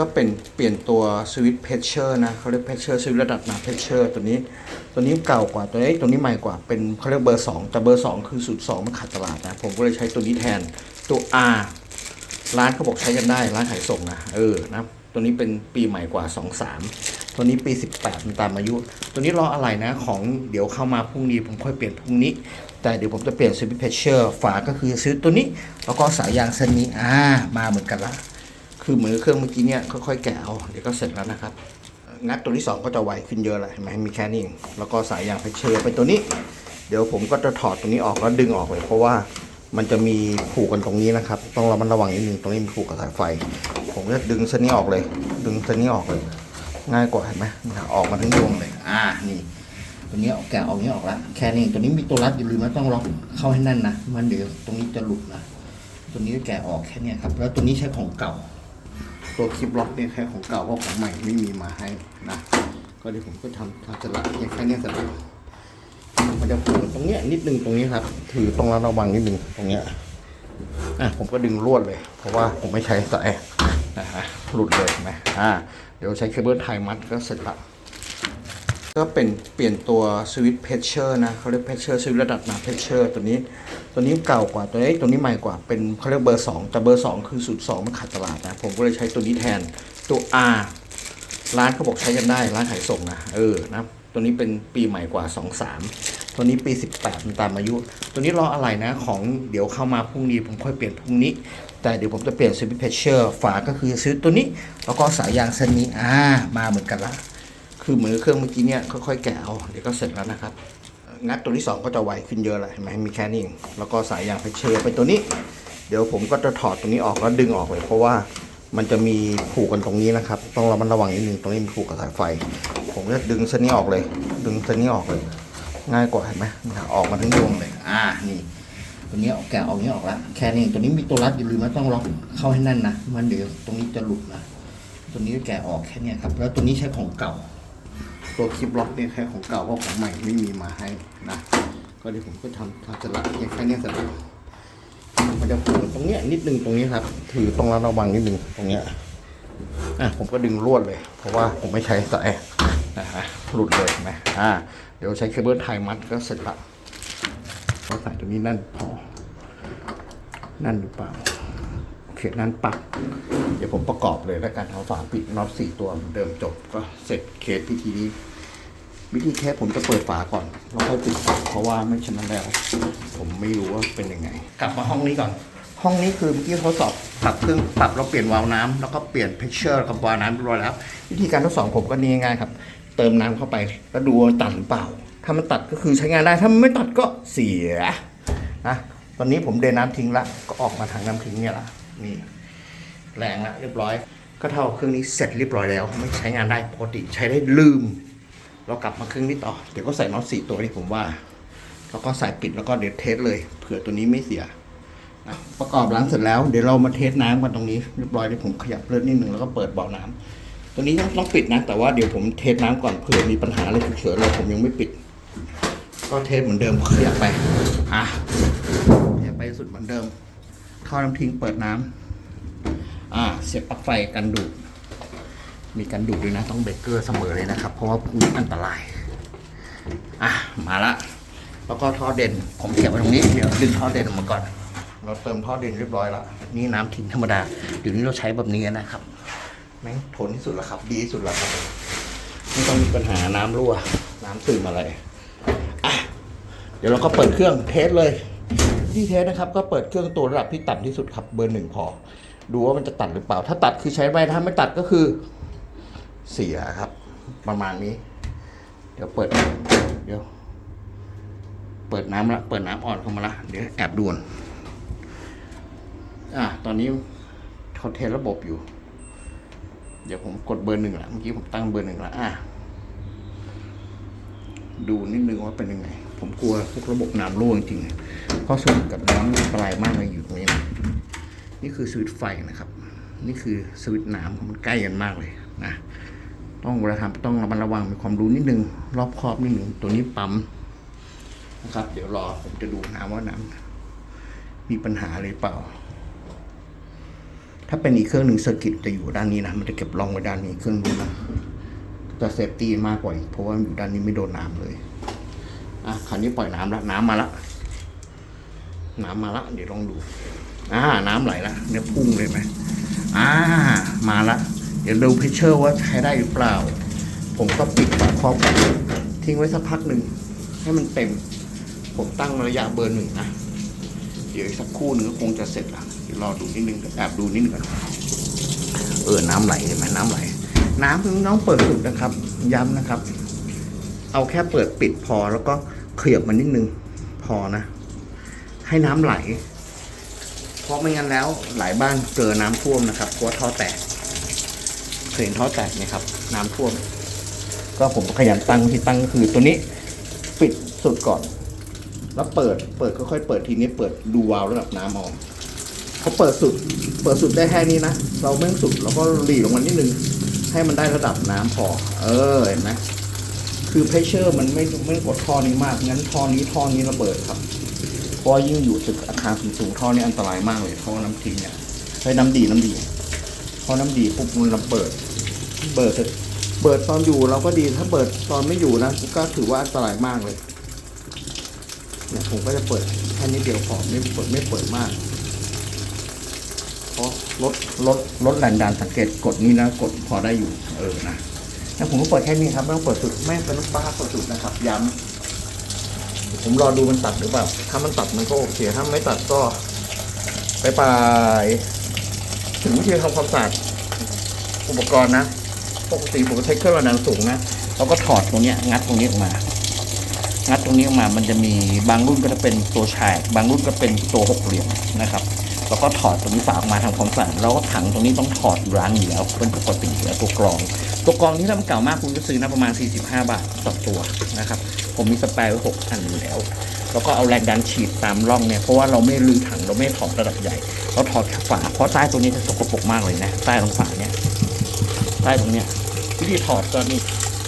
ก็เป็นเปลี่ยนตัวสวิตเพชเชอร์นะเขาเรียกเพชเชอร์สวิตระดับน้ำเพชเชอร์ตัวนี้ ตัวนี้เก่ากว่าตัวนี้ตัวนี้ใหม่กว่าเป็นเขาเรียกเบอร์ 2 แต่เบอร์ 2 คือสูตร2มันขาดตลาดนะ ผมก็เลยใช้ตัวนี้แทนตัว R ร้านเขาบอกใช้กันได้ร้านขายส่งนะเออนะตัวนี้เป็นปีใหม่กว่า 23 ตัวนี้ปี 18มันตามอายุ ตัวนี้รออะไรนะของเดี๋ยวเข้ามาพรุ่งนี้ผมค่อยเปลี่ยนพรุ่งนี้ แต่เดี๋ยวผมจะเปลี่ยนสวิตเพชเชอร์ฝาก็คือซื้อตัวนี้แล้วก็สายยางเส้นนี้อ่ามาเหมือนกันละ คือเหมือนเครื่องเมื่อกี้เนี่ยค่อยๆแกะเอาเดี๋ยวก็เสร็จแล้วนะครับ งัดตัวที่สองก็จะไวขึ้นเยอะเลยเห็นไหมมีแค่นี้เองแล้วก็สายยางเพชเชอร์ไปตัวนี้ เดี๋ยวผมก็จะถอดตัวนี้ออกแล้วดึงออกเลย เพราะว่ามันจะมีผูกกันตรงนี้นะครับ ต้องระมัดระวังนิดนึงตรงนี้มีผูกกับสายไฟ ผมจะดึงเส้นนี้ออกเลย ดึงเส้นนี้ออกเลย ง่ายกว่าเห็นไหมออกมาทั้งยวงเลย อ่านี่ตัวนี้เอาแกะออกนี้ออกแล้วแค่นี้ตัวนี้มีตัวรัดอย่าลืมนะต้องล็อกเข้าให้แน่นนะมันเดี๋ยวตรงนี้จะหลุดนะตัวนี้แกะออกแค่นี้ครับ แล้วตัวนี้ใช้ของเก่า ตัวคลิปล็อกเนี่ยแค่ของเก่าเพราะของใหม่ไม่มีมาให้นะก็เดี๋ยวผมก็ทำทำจะละอย่างแค่เนี้ยสลักมันจะผูกตรงเนี้ยนิดนึงตรงนี้ครับ ถือตรงระระวังนิดนึงตรงเนี้ยอะผมก็ดึงลวดเลย เพราะว่าผมไม่ใช้สายนะฮะหลุดเลยนไหมอ่าเดี๋ยวใช้เคเบิลไทยมัดก็เสร็จละ ก็เป็นเปลี่ยนตัวสวิตเพชเชอร์นะเขาเรียกเพชเชอร์สวิตระดับน้ำเพชเชอร์ตัวนี้ตัวนี้เก่ากว่าตัวนี้ตัวนี้ใหม่กว่าเป็นเขาเรียกเบอร์ 2 แต่เบอร์ 2 คือสูตร2มันขาดตลาดนะผมก็เลยใช้ตัวนี้แทนตัว R ร้านเขาบอกใช้กันได้ร้านขายส่งนะเออนะตัวนี้เป็นปีใหม่กว่า 23 ตัวนี้ปี 18มันตามอายุ ตัวนี้รออะไรนะของเดี๋ยวเข้ามาพรุ่งนี้ผมค่อยเปลี่ยนพรุ่งนี้ แต่เดี๋ยวผมจะเปลี่ยนสวิตเพชเชอร์ฝาก็คือซื้อตัวนี้แล้วก็สายยางเส้นนี้อ่ามาเหมือนกันละ คือเหมือนเครื่องเมื่อกี้เนี่ยค่อยๆแกะเอาเดี๋ยวก็เสร็จแล้วนะครับ งัดตัวที่สองก็จะไวขึ้นเยอะเลยเห็นไหมมีแค่นี้เองแล้วก็สายยางเพชเชอร์ไปตัวนี้ เดี๋ยวผมก็จะถอดตัวนี้ออกแล้วดึงออกเลย เพราะว่ามันจะมีผูกกันตรงนี้นะครับ ต้องระมัดระวังนิดนึงตรงนี้มีผูกกับสายไฟ ผมจะดึงเส้นนี้ออกเลย ดึงเส้นนี้ออกเลย ง่ายกว่าเห็นไหมออกมาทั้งยวงเลย อ่านี่ตัวนี้เอาแกะออกนี้ออกแล้วแค่นี้ตัวนี้มีตัวรัดอย่าลืมนะต้องล็อกเข้าให้แน่นนะมันเดี๋ยวตรงนี้จะหลุดนะตัวนี้แกะออกแค่นี้ครับ แล้วตัวนี้ใช้ของเก่า ตัวคลิปล็อกเนี่ยแค่ของเก่าเพราะของใหม่ไม่มีมาให้นะก็เดี๋ยวผมก็ทำทำจะละอย่แค่เนี้ยสล้วมันจะผูกตรงเนี้ยนิดนึงตรงนี้ครับ ถือตรงระระวังนิดนึงตรงเนี้ยอะผมก็ดึงลวดเลย เพราะว่าผมไม่ใช้สายนะฮะหลุดเลยนไหมอ่าเดี๋ยวใช้เคเบิลไทยมัดก็เสร็จละก็ใส่ตรงนี้นั่นพอนั่นหรือเปล่า โอเคนั่นปัก เดี๋ยวผมประกอบเลยแล้วกันเอาฝาปิดน็อตสี่ตัวเหมือนเดิมจบก็เสร็จเคสพิธีนี้ วิธีแค่ผมจะเปิดฝาก่อนแล้วค่อยปิดฝาเพราะว่าไม่ฉะนั้นแล้ว ผมไม่รู้ว่าเป็นยังไง กลับมาห้องนี้ก่อน ห้องนี้คือเมื่อกี้ทดสอบปรับเครื่องปรับเราเปลี่ยนวาล์วน้ำแล้วก็เปลี่ยนเพชเชอร์กับวาล์วน้ำเรียบร้อยแล้ว วิธีการทดสอบผมก็นี่ง่ายๆครับ เติมน้ำเข้าไปแล้วดูว่าตัดหรือเปล่า ถ้ามันตัดก็คือใช้งานได้ถ้ามันไม่ตัดก็เสียนะตอนนี้ผมเดนน้ำทิ้งละก็ออกมาทางน้ำทิ้งเนี่ยละ นี่แรงแล้วเรียบร้อย ก็เท่าเครื่องนี้เสร็จเรียบร้อยแล้ว ไม่ใช้งานได้ปกติใช้ได้ลืม เรากลับมาเครื่องนี้ต่อ เดี๋ยวก็ใส่น็อตสี่ตัวที่ผมว่าแล้วก็ใส่ปิดแล้วก็เดี๋ยวเทสเลยเผื่อตัวนี้ไม่เสียนะประกอบล้างเสร็จแล้วเดี๋ยวเรามาเทสน้ำกันตรงนี้เรียบร้อยที่ผมขยับเลื่อดนิดหนึ่งแล้วก็เปิดเบ่อน้ำตัวนี้ต้องต้องปิดนะ แต่ว่าเดี๋ยวผมเทสน้ำก่อนเผื่อมีปัญหาอะไรฉุกเฉินเลยผมยังไม่ปิด ก็เทสเหมือนเดิมขยับไปอะขยับไปสุดเหมือนเดิม เข้าน้ำทิ้งเปิดน้ำอ่าเสียบปลั๊กไฟกันดูด มีกันดูดด้วยนะ ต้องเบรกเกอร์เสมอเลยนะครับ เพราะว่าพวกนี้อันตราย อะ มาละ แล้วก็ท่อเด่น ผมเก็บไว้ตรงนี้ เดี๋ยวดึงท่อเด่นออกมาก่อน เราเติมท่อเด่นเรียบร้อยแล้วนี่น้ำทิ้งธรรมดา เดี๋ยวนี้เราใช้แบบนี้นะครับ แม่งทนที่สุดล้วครับ ดีที่สุดล้วครับ ไม่ต้องมีปัญหาน้ำรั่ว น้ำซึมอะไร อะ เดี๋ยวเราก็เปิดเครื่องเทสเลย ที่เทสนะครับก็เปิดเครื่องตัวระดับที่ต่ำที่สุดครับเบอร์หนึ่งพอ ดูว่ามันจะตัดหรือเปล่า ถ้าตัดคือใช้ไม่ถ้าไม่ตัดก็คือเสียครับ ประมาณนี้ เดี๋ยวเปิดเดี๋ยว เปิดน้ำละเปิดน้ำอ่อนเข้ามาละเดี๋ยวแอบด่วนอะตอนนี้เขาเทสระบบอยู่ เดี๋ยวผมกดเบอร์หนึ่งละเมื่อกี้ผมตั้งเบอร์หนึ่งละอะดูนิดนึงว่าเป็นยังไง ผมกลัวพวกระบบน้ำรั่วจริงๆเพราะสนิทกับน้ำอันตรายมากเลยอยู่ตรงนี้นะนี่คือสวิตไฟนะครับ นี่คือสวิตน้ำมันใกล้กันมากเลยนะต้องเวลาทำต้องระมัดระวังมีความรู้นิดนึง รอบคอบนิดนึงตัวนี้ปั๊มนะครับ เดี๋ยวรอผมจะดูน้ำว่าน้ำมีปัญหาอะไรเปล่า ถ้าเป็นอีกเครื่องหนึ่งเซอร์กิตจะอยู่ด้านนี้นะมันจะเก็บร่องไว้ด้านนี้เครื่องนู้นนะจะเซฟตี้มากกว่าอีกเพราะว่าอยู่ด้านนี้ไม่โดนน้ำเลย อะคันนี้ปล่อยน้ำแล้วน้ำมาละน้ำมาละเดี๋ยวลองดูอ่าน้ำไหลละเนี่ยพุ่งเลยไหมอ่ามาละเดี๋ยวดูเพชเชอร์ว่าใช้ได้หรือเปล่า ผมก็ปิดฝาครอบทิ้งไว้สักพักหนึ่งให้มันเต็ม ผมตั้งระยะเบอร์หนึ่งนะเดี๋ยวสักคู่หนึงก็คงจะเสร็จละเดี๋ยวรอดูนิดนึงแอบดูนิดนึงก่อนเออน้ำไหลเห็นไหมน้ำไหล น้ำน้องเปิดสุดนะครับ ย้ำนะครับ เอาแค่เปิดปิดพอแล้วก็เขยับมันนิดนึงพอนะ ให้น้ำไหล เพราะไม่งั้นแล้วหลายบ้านเจอน้ำท่วมนะครับเพราะว่าท่อแตกเคยเห็นท่อแตกไหมครับ น้ำท่วม ก็ผมขยันตั้งที่ตั้งคือตัวนี้ปิดสุดก่อน แล้วเปิดเปิดค่อยๆเปิดทีนี้เปิดดูวาล์วระดับน้ำออกเขาเปิดสุด เปิดสุดได้แค่นี้นะเราไม่ต้องสุดเราก็หลีลงมานิดนึงให้มันได้ระดับน้ำพอ เออเห็นไหม คือเพรสเชอร์มันไม่ไม่กดท่อนี้มาก งั้นท่อนี้ท่อนี้ระเบิดครับ เพราะยิ่งอยู่ตึกอาคารสูงๆท่อนี้อันตรายมากเลยท่อน้ำทิ้งเนี่ยใช้น้ำดีน้ำดีท่อน้ำดีปุ๊บมันระเบิด เบิดเบิดตอนอยู่เราก็ดีถ้าเบิดตอนไม่อยู่นะก็ถือว่าอันตรายมากเลยเนี่ยผมก็จะเปิดแค่นี้เดียวพอไม่เปิดไม่เปิดมากเพราะลดลดลดแรงดันสังเกตกดนี้นะกดพอได้อยู่เออนะ แล้วผมก็เปิดแค่นี้ครับไม่ต้องเปิดสุดไม่เป็นลูกป้าเปิดสุดนะครับ ย้ำผมรอดูมันตัดหรือเปล่าถ้ามันตัดมันก็โอเคถ้าไม่ตัดก็ไปไปถึงวิธีทำความสะอาดอุปกรณ์นะปกติผมใช้เครื่องระดับสูงนะเราก็ถอดตรงเนี้ยงัดตรงนี้ออกมา งัดตรงนี้ออกมา มันจะมีบางรุ่นก็จะเป็นตัวชาย บางรุ่นก็เป็นตัวหกเหลี่ยมนะครับ แล้วก็ถอดตรงนี้ฝาออกมาทำความสะอาดแล้วก็ถังตรงนี้ต้องถอดล้างอยู่แล้วเป็นปกติอยู่แล้วตัวกรอง ตัวกรองที่ถ้ามันเก่ามากคุณก็ซื้อนะประมาณ 45 บาทต่อตัวนะครับ ผมมีสเปรย์ไว้หกอันอยู่แล้ว แล้วก็เอาแรงดันฉีดตามร่องเนี่ยเพราะว่าเราไม่รื้อถังเราไม่ถอดระดับใหญ่เราถอดแค่ฝาเพราะใต้ตรงนี้จะสกปรกมากเลยนะใต้ตรงฝาเนี่ยใต้ตรงเนี้ยวิธีถอดก็นี่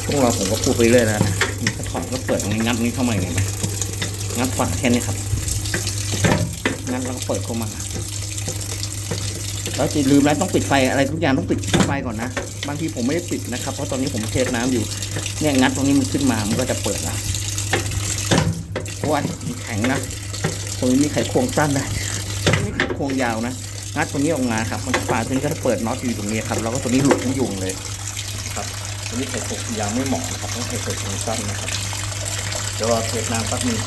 ช่วงเราผมก็พูดไปเรื่อยแล้วนะนี่ก็ถอดก็เปิดตรงนี้งัดนี้เข้ามาอย่างนี้นะงัดฝาแค่นี้ครับ แล้วก็เปิดเข้ามาแล้วจะลืมแล้วต้องปิดไฟอะไรทุกอย่างต้องปิดไฟก่อนนะ บางทีผมไม่ได้ปิดนะครับ เพราะตอนนี้ผมเทน้ำอยู่ เนี่ยงัดตรงนี้มันขึ้นมามันก็จะเปิดละเพราะว่ามันแข็งนะตรงนี้มีไขควงสั้นนะมีไขควงยาวนะงัดตรงนี้ออกมาครับ มันฝาตัวนี้ก็จะเปิดน็อตอยู่ตรงนี้ครับแล้วก็ตัวนี้หลุดทั้งยุงเลยครับตัวนี้ไขควงยาวไม่เหมาะนะครับต้องไขควงสั้นนะครับเดี๋ยวรอเทน้ำแป๊บนึง